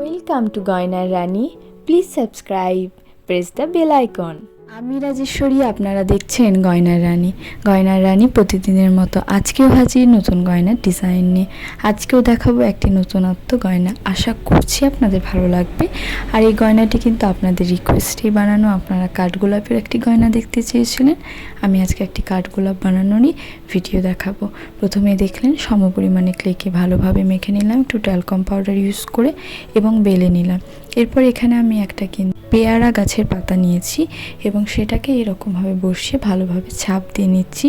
Welcome to গয়নার রানী please subscribe press the bell icon আমি রাজেশ্বরী, আপনারা দেখছেন গয়নার রানী। গয়নার রানী প্রতিদিনের মতো আজকেও হাজির নতুন গয়নার ডিজাইন নিয়ে। আজকেও দেখাবো একটি নতুনত্ব গয়না। আশা করছি আপনাদের ভালো লাগবে। আর এই গয়নাটি কিন্তু আপনাদের রিকোয়েস্টেই বানানো। আপনারা কাঠগোলাপের একটি গয়না দেখতে চেয়েছিলেন। আমি আজকে একটি কাঠগোলাপ বানানোরই ভিডিও দেখাবো। প্রথমে দেখলেন, সমপরিমাণে ক্লেকে ভালোভাবে মেখে নিলাম। একটু ট্যালকম পাউডার ইউজ করে এবং বেলে নিলাম। এরপর এখানে আমি একটা কিন্তু পেয়ারা গাছের পাতা নিয়েছি এবং সেটাকে এরকমভাবে বসিয়ে ভালোভাবে ছাপ দিয়ে নিচ্ছি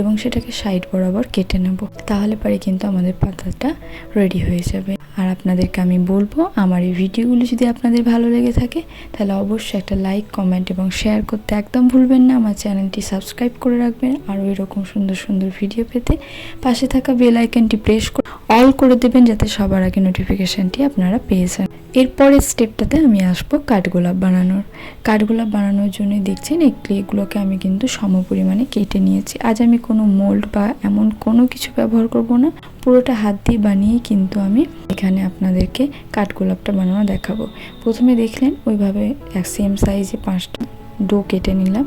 এবং সেটাকে সাইড বরাবর কেটে নেব। তাহলে পরে কিন্তু আমাদের পাতাটা রেডি হয়ে যাবে। আর আপনাদেরকে আমি বলব, আমার এই ভিডিওগুলি যদি আপনাদের ভালো লেগে থাকে, তাহলে অবশ্যই একটা লাইক কমেন্ট এবং শেয়ার করতে একদম ভুলবেন না। আমার চ্যানেলটি সাবস্ক্রাইব করে রাখবেন। আরও এরকম সুন্দর সুন্দর ভিডিও পেতে পাশে থাকা বেল আইকনটি প্রেস করে অল করে দেবেন, যাতে সবার আগে নোটিফিকেশানটি আপনারা পেয়ে যান। এরপরের স্টেপটাতে আমি আসব কাঠগোলাপ বানানোর। কাঠগোলাপ বানানোর জন্য দেখছেন এই ক্লেগুলোকে আমি কিন্তু সম পরিমাণে কেটে নিয়েছি। আজ আমি কোনো মোল্ড বা এমন কোনো কিছু ব্যবহার করব না। পুরোটা হাত দিয়ে বানিয়েই কিন্তু আমি এখানে আপনাদেরকে কাঠগোলাপটা বানানো দেখাবো। প্রথমে দেখলেন ওইভাবে এক সেম সাইজে পাঁচটা ডো কেটে নিলাম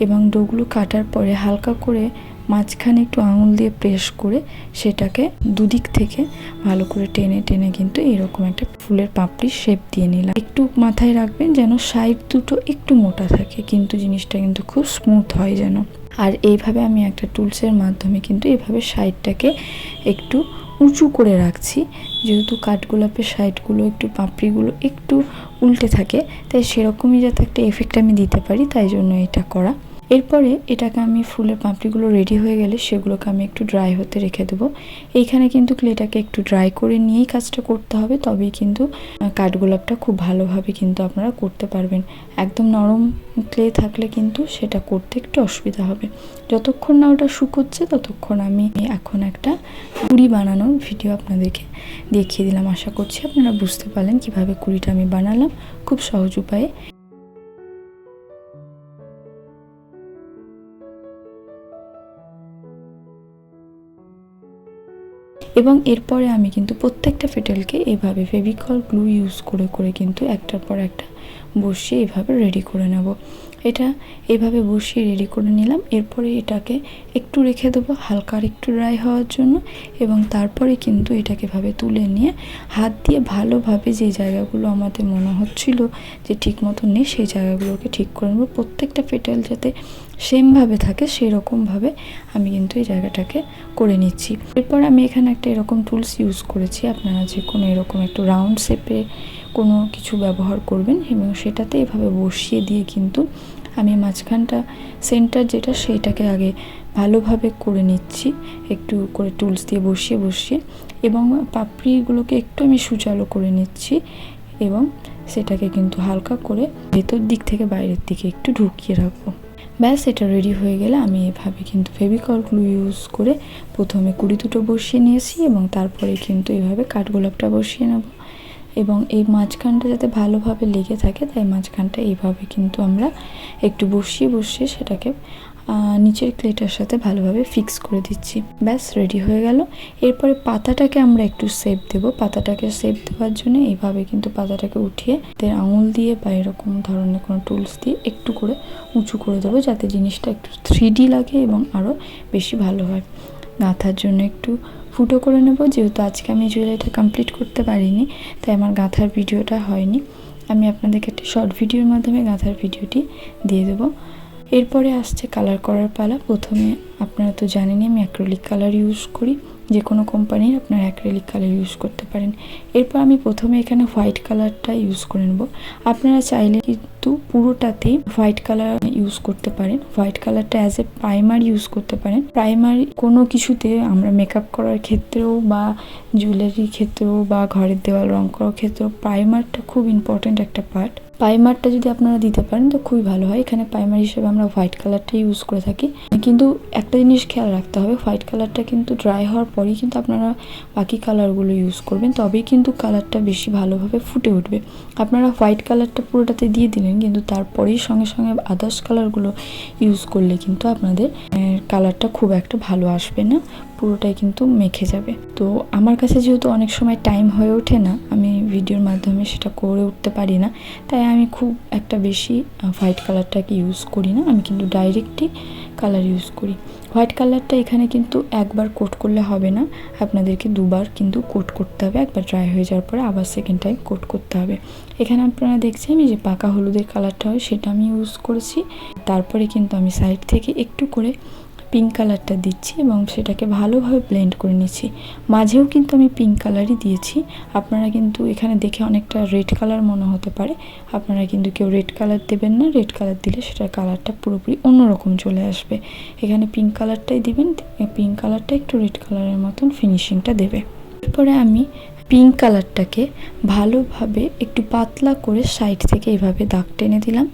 এবং ডোগুলো কাটার পরে হালকা করে মাঝখানে একটু আঙুল দিয়ে প্রেস করে সেটাকে দুদিক থেকে ভালো করে টেনে টেনে কিন্তু এরকম একটা ফুলের পাপড়ি শেপ দিয়ে নিলাম। একটু মাথায় রাখবেন যেন সাইড দুটো একটু মোটা থাকে, কিন্তু জিনিসটা কিন্তু খুব স্মুথ হয় যেন। আর এইভাবে আমি একটা টুলসের মাধ্যমে কিন্তু এভাবে সাইডটাকে একটু উঁচু করে রাখছি। যেহেতু কাঠগোলাপের সাইডগুলো একটু পাপড়িগুলো একটু উল্টে থাকে, তাই সেরকমই যাতে একটা এফেক্ট আমি দিতে পারি, তাই জন্য এটা করা। এরপরে এটাকে আমি ফুলের পাপড়িগুলো রেডি হয়ে গেলে সেগুলোকে আমি একটু ড্রাই হতে রেখে দেবো। এইখানে কিন্তু ক্লেটাকে একটু ড্রাই করে নিয়েই কাজটা করতে হবে, তবেই কিন্তু কাঠগোলাপটা খুব ভালোভাবে কিন্তু আপনারা করতে পারবেন। একদম নরম ক্লে থাকলে কিন্তু সেটা করতে একটু অসুবিধা হবে। যতক্ষণ না ওটা শুকোচ্ছে ততক্ষণ আমি এখন একটা কুড়ি বানানোর ভিডিও আপনাদেরকে দেখিয়ে দিলাম। আশা করছি আপনারা বুঝতে পারলেন কীভাবে কুড়িটা আমি বানালাম। খুব সহজ উপায়ে এবং এরপরে আমি কিন্তু প্রত্যেকটা ফেটেলকে এভাবে ফেভিকল গ্লু ইউজ করে করে কিন্তু একটার পর একটা বসিয়ে এভাবে রেডি করে নেব। এটা এভাবে বসিয়ে রেডি করে নিলাম। এরপরে এটাকে একটু রেখে দেবো হালকা একটু ড্রাই হওয়ার জন্য এবং তারপরে কিন্তু এটাকে এভাবে তুলে নিয়ে হাত দিয়ে ভালোভাবে যে জায়গাগুলো আমাদের মনে হচ্ছিল যে ঠিক মতো নেই, সেই জায়গাগুলোকে ঠিক করে নেব। প্রত্যেকটা ফেটেল যাতে সেমভাবে থাকে সেই রকমভাবে আমি কিন্তু এই জায়গাটাকে করে নিচ্ছি। এরপর আমি এখানে একটা এরকম টুলস ইউজ করেছি। আপনারা যে কোনো এরকম একটু রাউন্ড শেপে কোনো কিছু ব্যবহার করবেন এবং সেটাতে এভাবে বসিয়ে দিয়ে কিন্তু আমি মাঝখানটা সেন্টার যেটা সেইটাকে আগে ভালোভাবে করে নিচ্ছি। একটু করে টুলস দিয়ে বসিয়ে বসিয়ে এবং পাপড়িগুলোকে একটু আমি সুচালো করে নিচ্ছি এবং সেটাকে কিন্তু হালকা করে ভেতর দিক থেকে বাইরের দিকে একটু ঢুকিয়ে রাখব। ব্যাস, এটা রেডি হয়ে গেলে আমি এভাবে কিন্তু ফেভিকল গ্লু ইউজ করে প্রথমে কুড়ি দুটো বসিয়ে নিয়েছি এবং তারপরে কিন্তু এভাবে কাঠগোলাপটা বসিয়ে নেব। এবং এই মাঝখানটা যাতে ভালোভাবে লেগে থাকে, তাই মাঝখানটা এইভাবে কিন্তু আমরা একটু বসিয়ে বসিয়ে সেটাকে নিচের ক্লেটার সাথে ভালোভাবে ফিক্স করে দিচ্ছি। ব্যাস রেডি হয়ে গেল। এরপরে পাতাটাকে আমরা একটু সেপ দেব। পাতাটাকে সেপ দেওয়ার জন্য এইভাবে কিন্তু পাতাটাকে উঠিয়ে দের আঙুল দিয়ে বা এরকম ধরনের কোনো টুলস দিয়ে একটু করে উঁচু করে দেবো যাতে জিনিসটা একটু থ্রি লাগে এবং আরও বেশি ভালো হয়। গাঁথার জন্য একটু ফুটো করে নেব। যেহেতু আজকে আমি জুয়েলারিটা কমপ্লিট করতে পারিনি, তাই আমার গাঁথার ভিডিওটা হয়নি। আমি আপনাদেরকে একটি শর্ট ভিডিওর মাধ্যমে গাঁথার ভিডিওটি দিয়ে দেবো। এরপরে আসছে কালার করার পালা। প্রথমে আপনারা তো জানেনই, আমি অ্যাক্রেলিক কালার ইউজ করি। যে কোনো কোম্পানির আপনারা অ্যাক্রেলিক কালার ইউজ করতে পারেন। এরপর আমি প্রথমে এখানে হোয়াইট কালারটা ইউজ করে নেব। আপনারা চাইলে কিন্তু পুরোটাতেই হোয়াইট কালার ইউজ করতে পারেন। হোয়াইট কালারটা অ্যাজ এ প্রাইমার ইউজ করতে পারেন। প্রাইমার কোনো কিছুতে আমরা মেকআপ করার ক্ষেত্রেও বা জুয়েলারির ক্ষেত্রেও বা ঘরের দেওয়াল রং করার ক্ষেত্রেও প্রাইমারটা খুব ইম্পর্ট্যান্ট একটা পার্ট প্রাইমারটা যদি আপনারা দিতে পারেন তো খুবই ভালো হয়। এখানে প্রাইমার হিসেবে আমরা হোয়াইট কালারটা ইউজ করে থাকি। কিন্তু একটা জিনিস খেয়াল রাখতে হবে হোয়াইট কালারটা কিন্তু ড্রাই হওয়ার পরেই কিন্তু আপনারা বাকি কালারগুলো ইউজ করবেন, তবেই কিন্তু কালারটা বেশি ভালোভাবে ফুটে উঠবে। আপনারা হোয়াইট কালারটা পুরোটাতে দিয়ে দিলেন, কিন্তু তারপরেই সঙ্গে সঙ্গে আদার্স কালারগুলো ইউজ করলে কিন্তু আপনাদের কালারটা খুব একটা ভালো আসবে না। পুরোটাই কিন্তু মেখে যাবে। তো আমার কাছে যেহেতু অনেক সময় টাইম হয়ে ওঠে না, আমি ভিডিওর মাধ্যমে সেটা করে উঠতে পারি না, তাই আমি খুব একটা বেশি হোয়াইট কালারটাকে ইউজ করি না, আমি কিন্তু ডাইরেক্টই কালার ইউজ করি। হোয়াইট কালারটা এখানে কিন্তু একবার কোট করলে হবে না, আপনাদেরকে দুবার কিন্তু কোট করতে হবে, একবার ড্রাই হয়ে যাওয়ার পরে আবার সেকেন্ড টাইম কোট করতে হবে। এখানে আপনারা দেখছেন আমি যে পাকা হলুদের কালারটা হয় সেটা আমি ইউজ করেছি, তারপরে কিন্তু আমি সাইড থেকে একটু করে পিঙ্ক কালারটা দিচ্ছি এবং সেটাকে ভালোভাবে ব্লেন্ড করে নিচ্ছি। মাঝেও কিন্তু আমি পিঙ্ক কালারই দিয়েছি। আপনারা কিন্তু এখানে দেখে অনেকটা রেড কালার মনে হতে পারে। আপনারা কিন্তু কেউ রেড কালার দেবেন না। রেড কালার দিলে সেটার কালারটা পুরোপুরি অন্যরকম চলে আসবে। এখানে পিঙ্ক কালারটাই দিবেন। পিঙ্ক কালারটা একটু রেড কালারের মতন ফিনিশিংটা দেবে। এরপরে আমি পিঙ্ক কালারটাকে ভালোভাবে একটু পাতলা করে সাইড থেকে এভাবে দাগ টেনে দিলাম,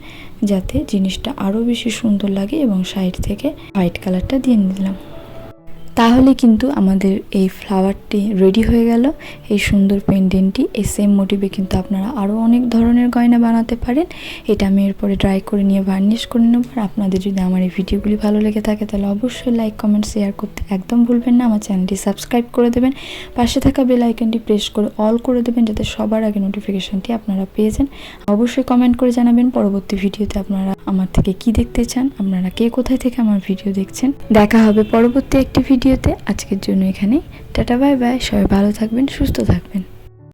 যাতে জিনিসটা আরও বেশি সুন্দর লাগে এবং সাইড থেকে হোয়াইট কালারটা দিয়ে দিলাম তাহলে কিন্তু আমাদের এই ফ্লাওয়ারটি রেডি হয়ে গেল। এই সুন্দর পেন্ডেন্টটি এই সেম মোটিভে কিন্তু আপনারা আরও অনেক ধরনের গয়না বানাতে পারেন। এটা আমি এরপরে ড্রাই করে নিয়ে ভার্নিশ করে নেব। আর আপনাদের যদি আমার এই ভিডিওগুলি ভালো লেগে থাকে, তাহলে অবশ্যই লাইক কমেন্ট শেয়ার করতে একদম ভুলবেন না। আমার চ্যানেলটি সাবস্ক্রাইব করে দেবেন। পাশে থাকা বেল আইকনটি প্রেস করে অল করে দেবেন, যাতে সবার আগে নোটিফিকেশানটি আপনারা পেয়ে যান। অবশ্যই কমেন্ট করে জানাবেন পরবর্তী ভিডিওতে আপনারা আমার থেকে কি দেখতে চান, আপনারা কে কোথায় থেকে আমার ভিডিও দেখছেন। দেখা হবে পরবর্তী একটি ভিডিওতে আজকের জন্য এখানে টাটা বাই বাই। সবাই ভালো থাকবেন সুস্থ থাকবেন।